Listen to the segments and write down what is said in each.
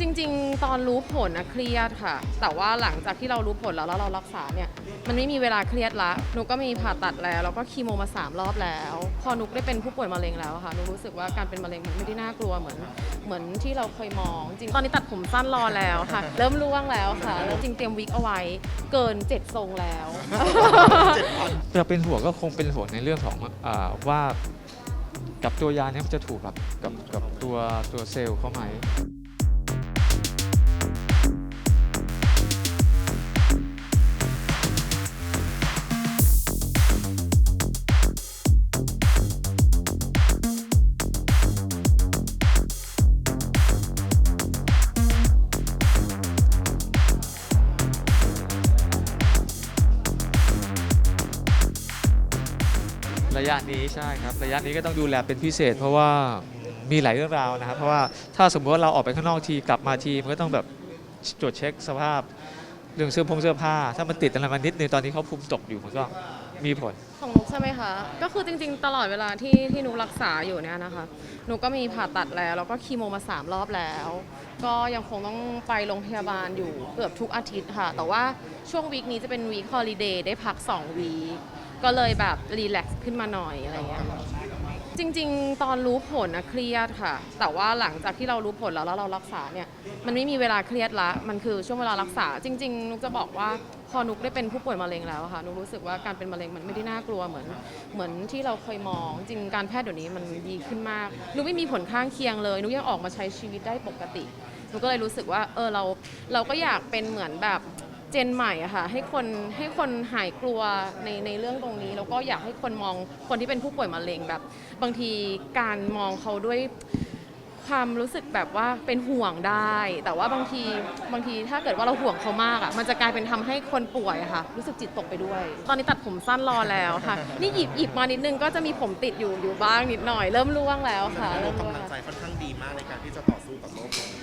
จริงๆ ตอนรู้ผลนะเครียดค่ะ แต่ว่าหลังจากที่เรารู้ผลแล้วแล้วเรารักษาเนี่ยมันไม่มีเวลาเครียดละหนูก็มีผ่าตัดแล้วแล้วก็คีโมมาสามรอบแล้ว พอนุกได้เป็นผู้ป่วยมะเร็งแล้วอะค่ะหนูรู้สึกว่าการเป็นมะเร็งมันไม่ได้น่ากลัวเหมือน เหมือนที่เราเคยมองจริงตอนนี้ตัดผมสั้นรอแล้วค่ะ เริ่มร่วงแล้วค่ะแล้วจริงเตรียมวิกเอาไว้เกินเจ็ดทรงแล้วจะเป็นห่วงก็คงเป็นห่วงในเรื่องของอาว่ากับตัวยาเนี่ยมันจะถูกกับกับกับตัวตัวเซลล์เขาไหม ระยะนี้ใช่ครับ ระยะนี้ก็ต้องดูแลเป็นพิเศษ เพราะว่ามีหลายเรื่องราวนะครับ เพราะว่าถ้าสมมติว่าเราออกไปข้างนอกทีกลับมาทีมันก็ต้องแบบตรวจเช็คสภาพเรื่องเสื้อผงเสื้อผ้า ถ้ามันติดอะไรมานิดนึงตอนนี้เขาภูมิตกอยู่มันก็มีผล ของนุกใช่ไหมคะ ก็คือจริงๆ ตลอดเวลาที่ที่นุกรักษาอยู่เนี่ยนะคะนุกก็มีผ่าตัดแล้ว แล้วก็คีโมมาสามรอบแล้ว ก็ยังคงต้องไปโรงพยาบาลอยู่เกือบทุกอาทิตย์ค่ะ แต่ว่าช่วงวีคนี้จะเป็นวีคฮอลิเดย์ได้พัก2วีค ก็เลยแบบรีแลกซ์ขึ้นมาหน่อยอะไรอย่างเงี้ยจริง ๆ ตอนรู้ผลนะเครียดค่ะ แต่ว่าหลังจากที่เรารู้ผลแล้วแล้วเรารักษาเนี่ยมันไม่มีเวลาเครียดละมันคือช่วงเวลารักษา จริง ๆ นุกจะบอกว่าพอนุกได้เป็นผู้ป่วยมะเร็งแล้วอะค่ะนุกรู้สึกว่าการเป็นมะเร็งมันไม่ได้น่ากลัวเหมือน เหมือนที่เราเคยมองจริงการแพทย์เดี๋ยวนี้มันดีขึ้นมากนุกไม่มีผลข้างเคียงเลยนุกยังออกมาใช้ชีวิตได้ปกตินุกก็เลยรู้สึกว่าเออเราเราก็อยากเป็นเหมือนแบบ จนใหม่อะค่ะให้คนให้คนหายกลัวในในเรื่องตรงนี้ แล้วก็อยากให้คนมองคนที่เป็นผู้ป่วยมะเร็งแบบ บางทีการมองเขาด้วยความรู้สึกแบบว่าเป็นห่วงได้ แต่ว่าบางทีบางทีถ้าเกิดว่าเราห่วงเขามากอะมันจะกลายเป็นทำให้คนป่วยอะค่ะ รู้สึกจิตตกไปด้วย ตอนนี้ตัดผมสั้นรอแล้วค่ะ นี่หยิบหยิบมานิดนึงก็จะมีผมติดอยู่อยู่บ้างนิดหน่อย เริ่มร่วงแล้วค่ะ เริ่มร่วกำงลังแล้ว ใจค่อนข้างดีมากในการที่จะต่อสู้กับโรคนี้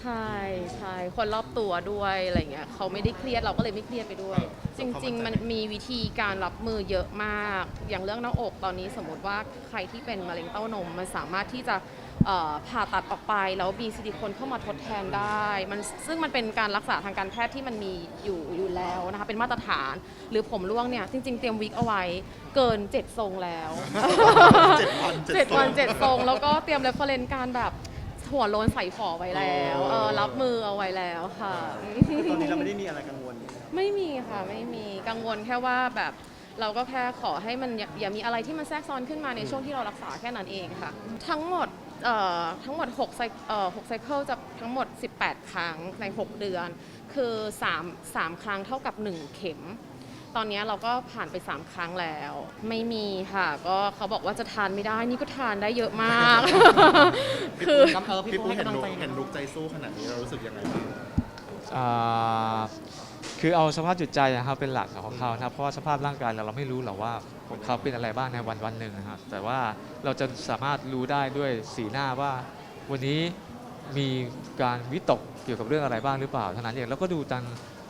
ใช่ใช่คนรอบตัวด้วยอะไรเงี้ยเขาไม่ได้เครียดเราก็เลยไม่เครียดไปด้วย จริง ๆ มันมีวิธีการรับมือเยอะมาก อย่างเรื่องหน้าอกตอนนี้สมมติว่าใครที่เป็นมะเร็งเต้านมมันสามารถที่จะเอ่อผ่าตัดออกไปแล้วมีซิลิโคนเข้ามาทดแทนได้มันซึ่งมันเป็นการรักษาทางการแพทย์ที่มันมีอยู่อยู่แล้วนะคะเป็นมาตรฐานหรือผมร่วงเนี่ยจริง ๆ เตรียมวิกเอาไว้เกิน 7 ทรงแล้วเจ็ดวันเจ็ดวันเจ็ดทรงแล้วก็เตรียมเรฟเฟรนการแบบ หัวโล้นใส่ฝอไว้แล้วเออรับมือเอาไว้แล้วค่ะ ตอนนี้เราไม่ได้มีอะไรกังวลไม่มีค่ะไม่มีกังวลแค่ว่าแบบเราก็แค่ขอให้มันอย่าอย่ามีอะไรที่มันแทรกซ้อนขึ้นมาในช่วงที่เรารักษาแค่นั้นเองค่ะ ทั้งหมดเอ่อทั้งหมด6ไซเอ่อ6ไซเคิลจะทั้งหมด 18 ครั้งใน 6 เดือน คือ 3 3 ครั้งเท่ากับ 1 เข็ม ตอนนี้เราก็ผ่านไป 3 ครั้งแล้ว ไม่มีค่ะ ก็เขาบอกว่าจะทานไม่ได้ นี่ก็ทานได้เยอะมาก คือพี่ปุ้ยเห็นลุกเห็นลุกใจสู้ขนาดนี้เรารู้สึกยังไงบ้างอ่าคือเอาสภาพจิตใจนะครับเป็นหลักของเขานะครับเพราะว่าสภาพร่างกายเราเราไม่รู้หรอกว่าของเขาเป็นอะไรบ้างในวันวันหนึ่งนะครับแต่ว่าเราจะสามารถรู้ได้ด้วยสีหน้าว่า วันนี้มีการวิตกเกี่ยวกับเรื่องอะไรบ้างหรือเปล่าเท่านั้นเองแล้วก็ดูตาม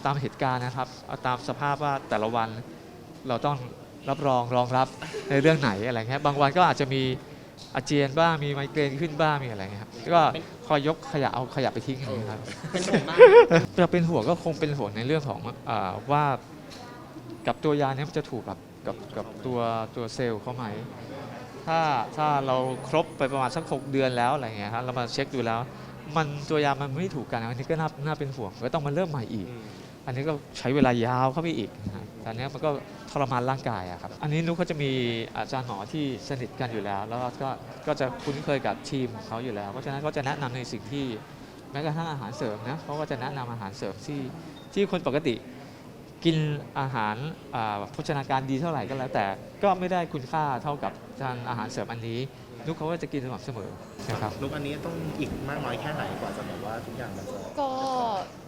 ตามเหตุการณ์นะครับ เอาตามสภาพว่าแต่ละวันเราต้องรับรองรองรับในเรื่องไหนอะไรเงี้ยบางวันก็อาจจะมีอาเจียนบ้างมีไมเกรนขึ้นบ้างมีอะไรเงี้ยครับก็คอยยกขยะเอาขยะไปทิ้งอย่างเงี้ยครับเป็นห่วงมากจะเป็นห่วงก็คงเป็นห่วงในเรื่องของอาว่ากับตัวยาเนี่ยมันจะถูกกับกับกับตัวตัวเซลล์เขาไหมถ้าถ้าเราครบไปประมาณสักหกเดือนแล้วอะไรเงี้ยครับเรามาเช็คดูแล้ว มันตัวยามันไม่ถูกกันอันนี้ก็น่าน่าเป็นห่วงก็ต้องมาเริ่มใหม่อีก อันนี้ก็ใช้เวลายาวเข้าไปอีกนะครับแต่อันเนี้ยมันก็ทรมานร่างกายอะครับ อันนี้นุกก็จะมีอาจารย์หมอที่สนิทกันอยู่แล้ว แล้วก็ก็จะคุ้นเคยกับทีมของเขาอยู่แล้ว เพราะฉะนั้นก็จะแนะนำในสิ่งที่แม้กระทั่งอาหารเสริมนะเขาก็จะแนะนำอาหารเสริมที่ที่คนปกติกินอาหารอ่าโภชนาการดีเท่าไหร่ก็แล้ว แต่ก็ไม่ได้คุณค่าเท่ากับทางอาหารเสริมอันนี้นุกเขาก็จะกินสม่ำเสมอนะครับลุกอันนี้ต้องอีกมากน้อยแค่ไหนกว่าจะแบบว่าทุกอย่างมันจะก็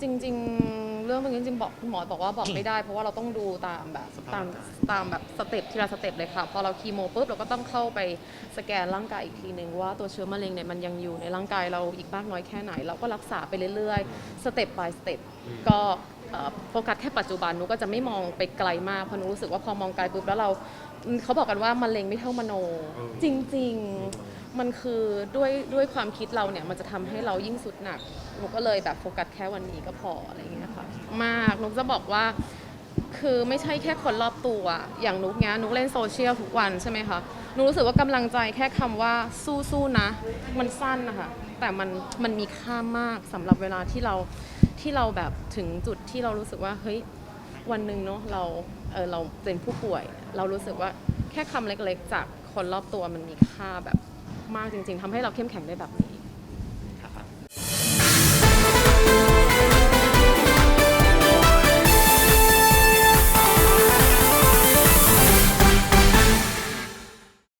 จริง ๆ เรื่องพวกนี้จริงๆบอกคุณหมอบอกว่าบอกไม่ได้ เพราะว่าเราต้องดูตามแบบตามตามแบบสเต็ปทีละสเต็ปเลยค่ะพอเราคีโมปุ๊บเราก็ต้องเข้าไปสแกนร่างกายอีกทีหนึ่งว่าตัวเชื้อมะเร็งเนี่ยมันยังอยู่ในร่างกายเราอีกมากน้อยแค่ไหน เราก็รักษาไปเรื่อยๆสเต็ป by สเต็ปก็ โฟกัสแค่ปัจจุบันหนูก็จะไม่มองไปไกลมากเพราะหนูรู้สึกว่าพอมองไกลปุ๊บแล้วเราเขาบอกกันว่ามะเร็งไม่เท่ามโน จริง ๆ มันคือด้วยด้วยความคิดเราเนี่ยมันจะทำให้เรายิ่งสุดหนักหนูก็เลยแบบโฟกัสแค่วันนี้ก็พออะไรอย่างเงี้ยค่ะมากหนูจะบอกว่าคือไม่ใช่แค่คนรอบตัวอย่างนุกเนี้ยนุกเล่นโซเชียลทุกวันใช่ไหมคะนุกรู้สึกว่ากำลังใจแค่คำว่าสู้ๆนะ มันสั้นนะคะแต่มันมันมีค่ามากสำหรับเวลาที่เรา ที่เราแบบถึงจุดที่เรารู้สึกว่าเฮ้ยวันหนึ่งเนาะเราเออเราเป็นผู้ป่วย เรารู้สึกว่าแค่คำเล็กๆ จากคนรอบตัวมันมีค่าแบบมากจริง ๆทำให้เราเข้มแข็งได้แบบนี้